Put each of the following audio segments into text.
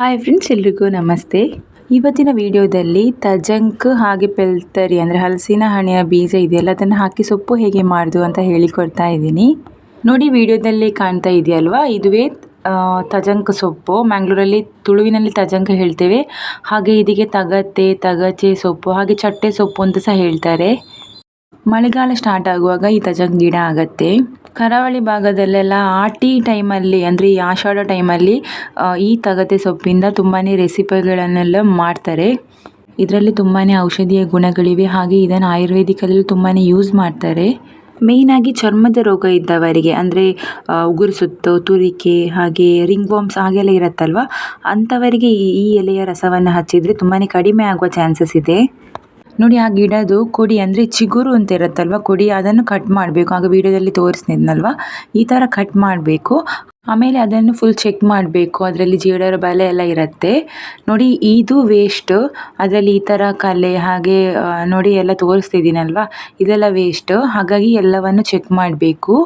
Hi friends ಎಲ್ರಿಗೂ ನಮಸ್ತೆ. ಇವತ್ತಿನ ವಿಡಿಯೋದಲ್ಲಿ ತಜಂಕ್ ಹಾಗೆ ಪೆಲ್ತರಿ ಅಂದರೆ ಹಲಸಿನ ಹಣೆಯ ಬೀಜ ಇದೆಯಲ್ಲ, ಅದನ್ನು ಹಾಕಿ ಸೊಪ್ಪು ಹೇಗೆ ಮಾಡೋದು ಅಂತ ಹೇಳಿಕೊಡ್ತಾ ಇದ್ದೀನಿ. ನೋಡಿ, ವಿಡಿಯೋದಲ್ಲಿ ಕಾಣ್ತಾ ಇದೆಯಲ್ವಾ? ಇದುವೇ ತಜಂಕ್ ಸೊಪ್ಪು. ಮ್ಯಾಂಗ್ಳೂರಲ್ಲಿ, ತುಳುವಿನಲ್ಲಿ ತಜಂಕ್ ಹೇಳ್ತೇವೆ. ಹಾಗೆ ಇದಕ್ಕೆ ತಗತೆ ತಗಚೆ ಸೊಪ್ಪು, ಹಾಗೆ ಚಟ್ಟೆ ಸೊಪ್ಪು ಅಂತ ಸಹ ಹೇಳ್ತಾರೆ. ಮಳೆಗಾಲ ಸ್ಟಾರ್ಟ್ ಆಗುವಾಗ ಈ ತಜಂಕ್ ಗಿಡ ಆಗತ್ತೆ. ಕರಾವಳಿ ಭಾಗದಲ್ಲೆಲ್ಲ ಆಟಿ ಟೈಮಲ್ಲಿ, ಅಂದರೆ ಈ ಆಷಾಢ ಟೈಮಲ್ಲಿ ಈ ತಗತೆ ಸೊಪ್ಪಿಂದ ತುಂಬಾ ರೆಸಿಪಿಗಳನ್ನೆಲ್ಲ ಮಾಡ್ತಾರೆ. ಇದರಲ್ಲಿ ತುಂಬಾ ಔಷಧೀಯ ಗುಣಗಳಿವೆ. ಹಾಗೆ ಇದನ್ನು ಆಯುರ್ವೇದಿಕಲ್ಲಿ ತುಂಬಾ ಯೂಸ್ ಮಾಡ್ತಾರೆ. ಮೇಯ್ನಾಗಿ ಚರ್ಮದ ರೋಗ ಇದ್ದವರಿಗೆ, ಅಂದರೆ ಉಗುರು ಸುತ್ತು, ತುರಿಕೆ, ಹಾಗೆ ರಿಂಗ್ ವಾಮ್ಸ್ ಹಾಗೆಲ್ಲ ಇರುತ್ತಲ್ವ? ಅಂಥವರಿಗೆ ಈ ಎಲೆಯ ರಸವನ್ನು ಹಚ್ಚಿದರೆ ತುಂಬಾ ಕಡಿಮೆ ಆಗುವ ಚಾನ್ಸಸ್ ಇದೆ. ನೋಡಿ, ಆ ಗಿಡದು ಕೊಡಿ ಅಂದರೆ ಚಿಗುರು ಅಂತ ಇರುತ್ತಲ್ವ? ಕೊಡಿ, ಅದನ್ನು ಕಟ್ ಮಾಡಬೇಕು. ಆಗ ವಿಡಿಯೋದಲ್ಲಿ ತೋರಿಸ್ತಿದ್ನಲ್ವ? ಈ ಥರ ಕಟ್ ಮಾಡಬೇಕು. ಆಮೇಲೆ ಅದನ್ನು ಫುಲ್ ಚೆಕ್ ಮಾಡಬೇಕು. ಅದರಲ್ಲಿ ಜೇಡರ ಬಲೆ ಎಲ್ಲ ಇರುತ್ತೆ. ನೋಡಿ, ಇದು ವೇಸ್ಟ್ ಅದರಲ್ಲಿ ಈ ಥರ ಕಲೆ, ಹಾಗೆ ನೋಡಿ, ಎಲ್ಲ ತೋರಿಸ್ತಿದ್ದೀನಲ್ವ? ಇದೆಲ್ಲ ವೇಸ್ಟ್ ಹಾಗಾಗಿ ಎಲ್ಲವನ್ನು ಚೆಕ್ ಮಾಡಬೇಕು.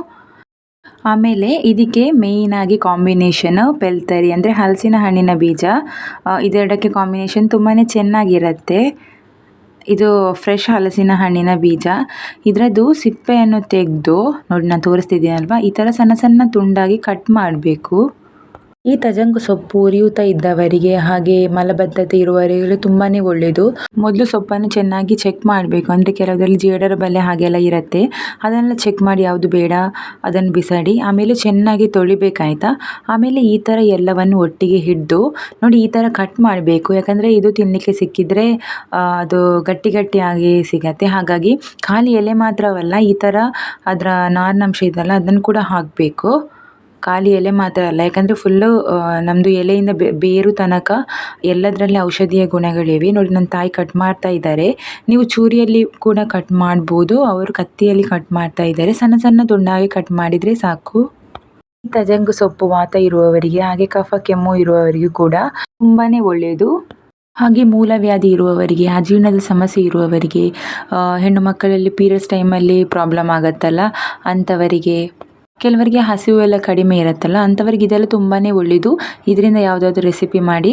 ಆಮೇಲೆ ಇದಕ್ಕೆ ಮೇಯ್ನಾಗಿ ಕಾಂಬಿನೇಷನ್ ಪೆಲ್ತರಿ ಅಂದರೆ ಹಲಸಿನ ಹಣ್ಣಿನ ಬೀಜ. ಇದೆರಡಕ್ಕೆ ಕಾಂಬಿನೇಷನ್ ತುಂಬಾ ಚೆನ್ನಾಗಿರುತ್ತೆ. ಇದು ಫ್ರೆಶ್ ಹಲಸಿನ ಹಣ್ಣಿನ ಬೀಜ. ಇದರದ್ದು ಸಿಪ್ಪೆಯನ್ನು ತೆಗೆದು, ನೋಡಿ, ನಾನು ತೋರಿಸ್ತಿದ್ದೀನಲ್ವಾ ಈ ಥರ ಸಣ್ಣ ಸಣ್ಣ ತುಂಡಾಗಿ ಕಟ್ ಮಾಡಬೇಕು. ಈ ತಜಂಗ ಸೊಪ್ಪು ಉರಿಯೂತ ಇದ್ದವರಿಗೆ ಹಾಗೆ ಮಲಬದ್ಧತೆ ಇರುವವರಿಗೆ ತುಂಬಾ ಒಳ್ಳೆಯದು. ಮೊದಲು ಸೊಪ್ಪನ್ನು ಚೆನ್ನಾಗಿ ಚೆಕ್ ಮಾಡಬೇಕು. ಅಂದರೆ ಕೆಲವರಲ್ಲಿ ಜೇಡರ ಬಲೆ ಹಾಗೆಲ್ಲ ಇರುತ್ತೆ. ಅದನ್ನೆಲ್ಲ ಚೆಕ್ ಮಾಡಿ ಯಾವುದು ಬೇಡ ಅದನ್ನು ಬಿಸಾಡಿ, ಆಮೇಲೆ ಚೆನ್ನಾಗಿ ತೊಳಿಬೇಕಾಯ್ತಾ? ಆಮೇಲೆ ಈ ಥರ ಎಲ್ಲವನ್ನು ಒಟ್ಟಿಗೆ ಹಿಡಿದು ನೋಡಿ ಈ ಥರ ಕಟ್ ಮಾಡಬೇಕು. ಯಾಕಂದರೆ ಇದು ತಿನ್ನಲಿಕ್ಕೆ ಸಿಕ್ಕಿದರೆ ಅದು ಗಟ್ಟಿ ಗಟ್ಟಿಯಾಗಿ ಸಿಗತ್ತೆ. ಹಾಗಾಗಿ ಖಾಲಿ ಎಲೆ ಮಾತ್ರವಲ್ಲ ಈ ಥರ ಅದರ ನಾರಿನಂಶ ಇದೆಯಲ್ಲ, ಅದನ್ನು ಕೂಡ ಹಾಕಬೇಕು. ಖಾಲಿ ಎಲೆ ಮಾತ್ರ ಅಲ್ಲ, ಯಾಕಂದರೆ ಫುಲ್ಲು ನಮ್ಮದು ಎಲೆಯಿಂದ ಬೇರು ತನಕ ಎಲ್ಲದರಲ್ಲಿ ಔಷಧೀಯ ಗುಣಗಳಿವೆ. ನೋಡಿ ನನ್ನ ತಾಯಿ ಕಟ್ ಮಾಡ್ತಾ ಇದ್ದಾರೆ. ನೀವು ಚೂರಿಯಲ್ಲಿ ಕೂಡ ಕಟ್ ಮಾಡ್ಬೋದು. ಅವರು ಕತ್ತಿಯಲ್ಲಿ ಕಟ್ ಮಾಡ್ತಾ ಇದ್ದಾರೆ. ಸಣ್ಣ ಸಣ್ಣ ತುಂಡಾಗಿ ಕಟ್ ಮಾಡಿದರೆ ಸಾಕು. ತಜಂಗು ಸೊಪ್ಪು ವಾತ ಇರುವವರಿಗೆ, ಹಾಗೆ ಕಫ, ಕೆಮ್ಮು ಇರುವವರಿಗೂ ಕೂಡ ತುಂಬಾ ಒಳ್ಳೆಯದು. ಹಾಗೆ ಮೂಲವ್ಯಾಧಿ ಇರುವವರಿಗೆ ಅಜೀರ್ಣದ ಸಮಸ್ಯೆ ಇರುವವರಿಗೆ ಹೆಣ್ಣು ಮಕ್ಕಳಲ್ಲಿ ಪೀರಿಯಡ್ಸ್ ಟೈಮಲ್ಲಿ ಪ್ರಾಬ್ಲಮ್ ಆಗುತ್ತಲ್ಲ, ಅಂಥವರಿಗೆ ಕೆಲವರಿಗೆ ಹಸಿವು ಎಲ್ಲ ಕಡಿಮೆ ಇರುತ್ತಲ್ಲ, ಅಂಥವರಿಗೆ ಇದೆಲ್ಲ ತುಂಬಾ ಒಳ್ಳೆಯದು. ಇದರಿಂದ ಯಾವುದಾದ್ರೂ ರೆಸಿಪಿ ಮಾಡಿ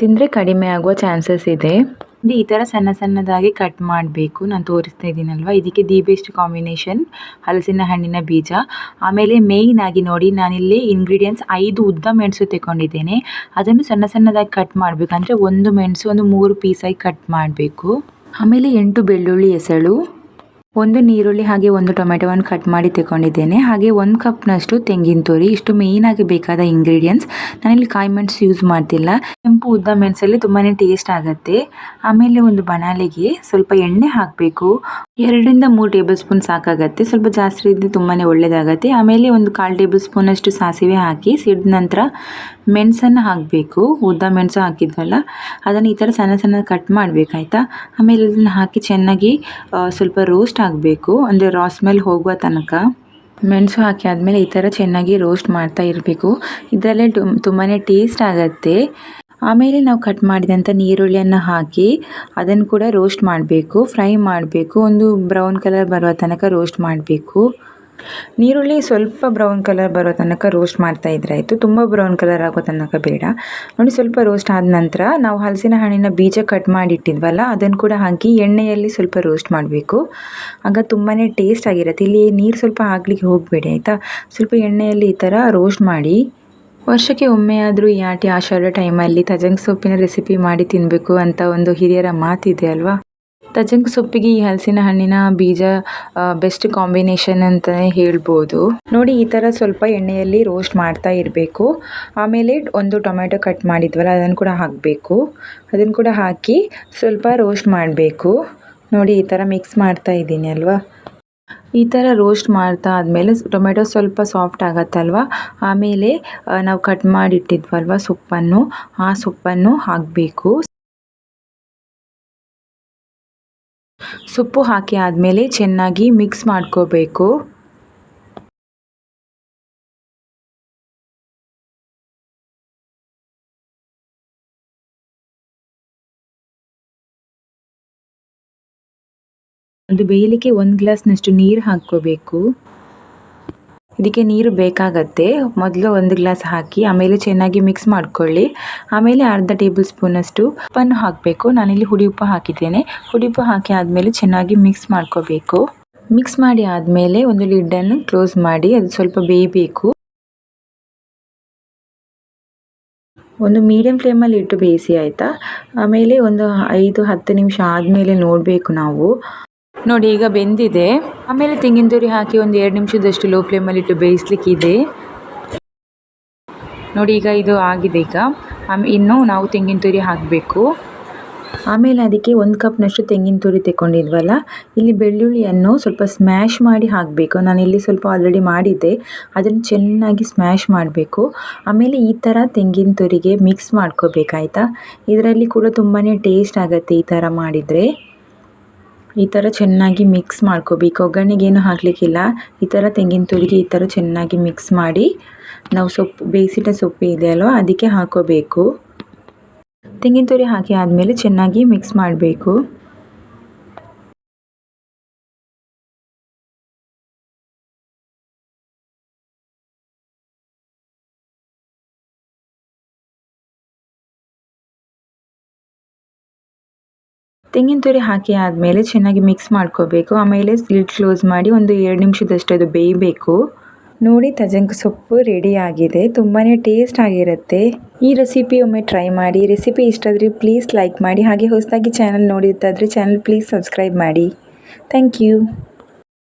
ತಿಂದರೆ ಕಡಿಮೆ ಆಗುವ ಚಾನ್ಸಸ್ ಇದೆ. ಈ ಥರ ಸಣ್ಣ ಸಣ್ಣದಾಗಿ ಕಟ್ ಮಾಡಬೇಕು. ನಾನು ತೋರಿಸ್ತಾ ಇದ್ದೀನಲ್ವ? ಇದಕ್ಕೆ ದಿ ಬೆಸ್ಟ್ ಕಾಂಬಿನೇಷನ್ ಹಲಸಿನ ಹಣ್ಣಿನ ಬೀಜ. ಆಮೇಲೆ ಮೇಯ್ನ್ ಆಗಿ ನೋಡಿ, ನಾನಿಲ್ಲಿ ಇಂಗ್ರೀಡಿಯೆಂಟ್ಸ್ ಐದು ಉದ್ದ ಮೆಣಸು ತೆಗೊಂಡಿದ್ದೇನೆ ಅದನ್ನು ಸಣ್ಣ ಸಣ್ಣದಾಗಿ ಕಟ್ ಮಾಡಬೇಕು. ಅಂದರೆ ಒಂದು ಮೆಣಸು, ಒಂದು ಮೂರು ಪೀಸಾಗಿ ಕಟ್ ಮಾಡಬೇಕು. ಆಮೇಲೆ ಎಂಟು ಬೆಳ್ಳುಳ್ಳಿ ಎಸಳು ಒಂದು ನೀರುಳ್ಳಿ ಹಾಗೆ ಒಂದು ಟೊಮೆಟೊವನ್ನು ಕಟ್ ಮಾಡಿ ತಗೊಂಡಿದ್ದೇನೆ ಹಾಗೆ ಒಂದು ಕಪ್ನಷ್ಟು ತೆಂಗಿನ ತುರಿ, ಇಷ್ಟು ಮೇಯ್ನಾಗಿ ಬೇಕಾದ ಇಂಗ್ರೀಡಿಯೆಂಟ್ಸ್ ನಾನಿಲ್ಲಿ ಕಾಯಿ ಮೆಣಸು ಯೂಸ್ ಮಾಡ್ತಿಲ್ಲ. ಕೆಂಪು ಉದ್ದ ಮೆಣಸಲ್ಲಿ ತುಂಬಾ ಟೇಸ್ಟ್ ಆಗುತ್ತೆ. ಆಮೇಲೆ ಒಂದು ಬಣಾಲಿಗೆ ಸ್ವಲ್ಪ ಎಣ್ಣೆ ಹಾಕಬೇಕು. ಎರಡರಿಂದ ಮೂರು ಟೇಬಲ್ ಸ್ಪೂನ್ ಸಾಕಾಗತ್ತೆ. ಸ್ವಲ್ಪ ಜಾಸ್ತಿ ಇದ್ದರೆ ತುಂಬಾ ಒಳ್ಳೆಯದಾಗತ್ತೆ ಆಮೇಲೆ ಒಂದು ಕಾಲು ಟೇಬಲ್ ಸ್ಪೂನಷ್ಟು ಸಾಸಿವೆ ಹಾಕಿ ಸಿಡಿದ ನಂತರ ಮೆಣಸನ್ನು ಹಾಕಬೇಕು. ಉದ್ದ ಮೆಣಸು ಹಾಕಿದ್ವಲ್ಲ, ಅದನ್ನು ಈ ಥರ ಸಣ್ಣ ಸಣ್ಣ ಕಟ್ ಮಾಡಬೇಕಾಯ್ತಾ? ಆಮೇಲೆ ಇದನ್ನು ಹಾಕಿ ಚೆನ್ನಾಗಿ ಸ್ವಲ್ಪ ರೋಸ್ಟ್ ಆಗಬೇಕು ಅಂದರೆ ರಾ ಸ್ಮೆಲ್ ಹೋಗುವ ತನಕ ಮೆಣಸು ಹಾಕಿ ಆದಮೇಲೆ ಈ ಥರ ಚೆನ್ನಾಗಿ ರೋಸ್ಟ್ ಮಾಡ್ತಾ ಇರಬೇಕು. ಇದರಲ್ಲೇ ತುಂಬಾ ಟೇಸ್ಟ್ ಆಗುತ್ತೆ. ಆಮೇಲೆ ನಾವು ಕಟ್ ಮಾಡಿದಂಥ ನೀರುಳ್ಳಿಯನ್ನು ಹಾಕಿ ಅದನ್ನು ಕೂಡ ರೋಸ್ಟ್ ಮಾಡಬೇಕು. ಫ್ರೈ ಮಾಡಬೇಕು. ಒಂದು ಬ್ರೌನ್ ಕಲರ್ ಬರುವ ತನಕ ರೋಸ್ಟ್ ಮಾಡಬೇಕು. ನೀರುಳ್ಳಿ ಸ್ವಲ್ಪ ಬ್ರೌನ್ ಕಲರ್ ಬರೋ ತನಕ ರೋಸ್ಟ್ ಮಾಡ್ತಾ ಇದ್ರೆ ಆಯಿತು. ತುಂಬ ಬ್ರೌನ್ ಕಲರ್ ಆಗೋ ತನಕ ಬೇಡ. ನೋಡಿ ಸ್ವಲ್ಪ ರೋಸ್ಟ್ ಆದ ನಂತರ ನಾವು ಹಲಸಿನ ಹಣ್ಣಿನ ಬೀಜ ಕಟ್ ಮಾಡಿ ಇಟ್ಟಿದ್ವಲ್ಲ, ಅದನ್ನು ಕೂಡ ಹಾಕಿ ಎಣ್ಣೆಯಲ್ಲಿ ಸ್ವಲ್ಪ ರೋಸ್ಟ್ ಮಾಡಬೇಕು. ಆಗ ತುಂಬಾ ಟೇಸ್ಟ್ ಆಗಿರುತ್ತೆ. ಇಲ್ಲಿ ನೀರು ಸ್ವಲ್ಪ ಹಾಕ್ಲಿಕ್ಕೆ ಹೋಗಬೇಡಿ ಆಯಿತಾ? ಸ್ವಲ್ಪ ಎಣ್ಣೆಯಲ್ಲಿ ಈ ಥರ ರೋಸ್ಟ್ ಮಾಡಿ, ವರ್ಷಕ್ಕೆ ಒಮ್ಮೆ ಆದರೂ ಈ ಆಟಿ ಆಷಾಢ ಟೈಮಲ್ಲಿ ತಜಂಗ್ ಸೊಪ್ಪಿನ ರೆಸಿಪಿ ಮಾಡಿ ತಿನ್ನಬೇಕು ಅಂತ ಒಂದು ಹಿರಿಯರ ಮಾತಿದೆ ಅಲ್ವಾ? ತಜಂಗ್ ಸೊಪ್ಪಿಗೆ ಈ ಹಲಸಿನ ಹಣ್ಣಿನ ಬೀಜ ಬೆಸ್ಟ್ ಕಾಂಬಿನೇಷನ್ ಅಂತಲೇ ಹೇಳ್ಬೋದು. ನೋಡಿ, ಈ ಥರ ಸ್ವಲ್ಪ ಎಣ್ಣೆಯಲ್ಲಿ ರೋಸ್ಟ್ ಮಾಡ್ತಾ ಇರಬೇಕು. ಆಮೇಲೆ ಒಂದು ಟೊಮೆಟೊ ಕಟ್ ಮಾಡಿದ್ವಲ್ಲ, ಅದನ್ನು ಕೂಡ ಹಾಕಬೇಕು. ಅದನ್ನು ಕೂಡ ಹಾಕಿ ಸ್ವಲ್ಪ ರೋಸ್ಟ್ ಮಾಡಬೇಕು. ನೋಡಿ, ಈ ಥರ ಮಿಕ್ಸ್ ಮಾಡ್ತಾ ಇದ್ದೀನಿ ಅಲ್ವಾ? ಈ ಥರ ರೋಸ್ಟ್ ಮಾಡ್ತಾ ಆದಮೇಲೆ ಟೊಮೆಟೊ ಸ್ವಲ್ಪ ಸಾಫ್ಟ್ ಆಗತ್ತಲ್ವ? ಆಮೇಲೆ ನಾವು ಕಟ್ ಮಾಡಿಟ್ಟಿದ್ವಲ್ವ ಸೊಪ್ಪನ್ನು, ಆ ಸೊಪ್ಪನ್ನು ಹಾಕಬೇಕು. ಸೊಪ್ಪು ಹಾಕಿ ಆದಮೇಲೆ ಚೆನ್ನಾಗಿ ಮಿಕ್ಸ್ ಮಾಡ್ಕೋಬೇಕು. ಅದು ಬೇಯಲಿಕ್ಕೆ ಒಂದು ಗ್ಲಾಸ್ನಷ್ಟು ನೀರು ಹಾಕ್ಕೋಬೇಕು. ಇದಕ್ಕೆ ನೀರು ಬೇಕಾಗತ್ತೆ. ಮೊದಲು ಒಂದು ಗ್ಲಾಸ್ ಹಾಕಿ, ಆಮೇಲೆ ಚೆನ್ನಾಗಿ ಮಿಕ್ಸ್ ಮಾಡ್ಕೊಳ್ಳಿ. ಆಮೇಲೆ ಅರ್ಧ ಟೇಬಲ್ ಸ್ಪೂನಷ್ಟು ಉಪ್ಪನ್ನು ಹಾಕಬೇಕು. ನಾನಿಲ್ಲಿ ಹುಡಿ ಉಪ್ಪು ಹಾಕಿದ್ದೇನೆ. ಹುಡಿ ಉಪ್ಪು ಹಾಕಿ ಆದಮೇಲೆ ಚೆನ್ನಾಗಿ ಮಿಕ್ಸ್ ಮಾಡ್ಕೋಬೇಕು. ಮಿಕ್ಸ್ ಮಾಡಿ ಆದಮೇಲೆ ಒಂದು ಲಿಡ್ಡನ್ನು ಕ್ಲೋಸ್ ಮಾಡಿ, ಅದು ಸ್ವಲ್ಪ ಬೇಯಬೇಕು. ಒಂದು ಮೀಡಿಯಮ್ ಫ್ಲೇಮಲ್ಲಿ ಇಟ್ಟು ಬೇಯಿಸಿ, ಆಯಿತಾ? ಆಮೇಲೆ ಒಂದು ಐದು ಹತ್ತು ನಿಮಿಷ ಆದಮೇಲೆ ನೋಡಬೇಕು ನಾವು. ನೋಡಿ, ಈಗ ಬೆಂದಿದೆ. ಆಮೇಲೆ ತೆಂಗಿನ ತುರಿ ಹಾಕಿ ಒಂದು ಎರಡು ನಿಮಿಷದಷ್ಟು ಲೋ ಫ್ಲೇಮಲ್ಲಿ ಇಟ್ಟು ಬೇಯಿಸ್ಲಿಕ್ಕಿದೆ. ನೋಡಿ, ಈಗ ಇದು ಆಗಿದೆ ಈಗ. ಆಮೇಲೆ ಇನ್ನು ನಾವು ತೆಂಗಿನ ತುರಿ ಹಾಕಬೇಕು. ಆಮೇಲೆ ಅದಕ್ಕೆ ಒಂದು ಕಪ್ನಷ್ಟು ತೆಂಗಿನ ತುರಿ ತೆಕ್ಕೊಂಡಿದ್ವಲ್ಲ, ಇಲ್ಲಿ ಬೆಳ್ಳುಳ್ಳಿಯನ್ನು ಸ್ವಲ್ಪ ಸ್ಮ್ಯಾಶ್ ಮಾಡಿ ಹಾಕಬೇಕು. ನಾನು ಇಲ್ಲಿ ಸ್ವಲ್ಪ ಆಲ್ರೆಡಿ ಮಾಡಿದ್ದೆ. ಅದನ್ನು ಚೆನ್ನಾಗಿ ಸ್ಮ್ಯಾಶ್ ಮಾಡಬೇಕು. ಆಮೇಲೆ ಈ ಥರ ತೆಂಗಿನ ತುರಿಗೆ ಮಿಕ್ಸ್ ಮಾಡ್ಕೋಬೇಕಾಯ್ತಾ? ಇದರಲ್ಲಿ ಕೂಡ ತುಂಬಾ ಟೇಸ್ಟ್ ಆಗುತ್ತೆ ಈ ಥರ ಮಾಡಿದರೆ. ಈ ಥರ ಚೆನ್ನಾಗಿ ಮಿಕ್ಸ್ ಮಾಡ್ಕೋಬೇಕು. ಒಗ್ಗರಣೆಗೇನು ಹಾಕಲಿಕ್ಕಿಲ್ಲ. ಈ ಥರ ತೆಂಗಿನ ತುರಿಗೆ ಈ ಥರ ಚೆನ್ನಾಗಿ ಮಿಕ್ಸ್ ಮಾಡಿ ನಾವು ಸೊಪ್ಪು, ಬೇಯಿಸಿದ ಸೊಪ್ಪು ಇದೆಯಲ್ವ ಅದಕ್ಕೆ ಹಾಕೋಬೇಕು. ತೆಂಗಿನ ತುರಿ ಹಾಕಿ ಆದಮೇಲೆ ಚೆನ್ನಾಗಿ ಮಿಕ್ಸ್ ಮಾಡಬೇಕು. ತೆಂಗಿನ ತುರಿ ಹಾಕಿ ಆದಮೇಲೆ ಚೆನ್ನಾಗಿ ಮಿಕ್ಸ್ ಮಾಡ್ಕೋಬೇಕು. ಆಮೇಲೆ ಸ್ಲಿಟ್ ಕ್ಲೋಸ್ ಮಾಡಿ ಒಂದು ಎರಡು ನಿಮಿಷದಷ್ಟು ಅದು ಬೇಯಬೇಕು. ನೋಡಿ, ತಜಂಗ್ ಸೊಪ್ಪು ರೆಡಿ ಆಗಿದೆ. ತುಂಬಾ ಟೇಸ್ಟ್ ಆಗಿರುತ್ತೆ. ಈ ರೆಸಿಪಿ ಒಮ್ಮೆ ಟ್ರೈ ಮಾಡಿ. ರೆಸಿಪಿ ಇಷ್ಟ ಆದರೆ ಪ್ಲೀಸ್ ಲೈಕ್ ಮಾಡಿ. ಹಾಗೆ ಹೊಸದಾಗಿ ಚಾನಲ್ ನೋಡಿದ್ದಾದರೆ ಚಾನಲ್ ಪ್ಲೀಸ್ ಸಬ್ಸ್ಕ್ರೈಬ್ ಮಾಡಿ. Thank you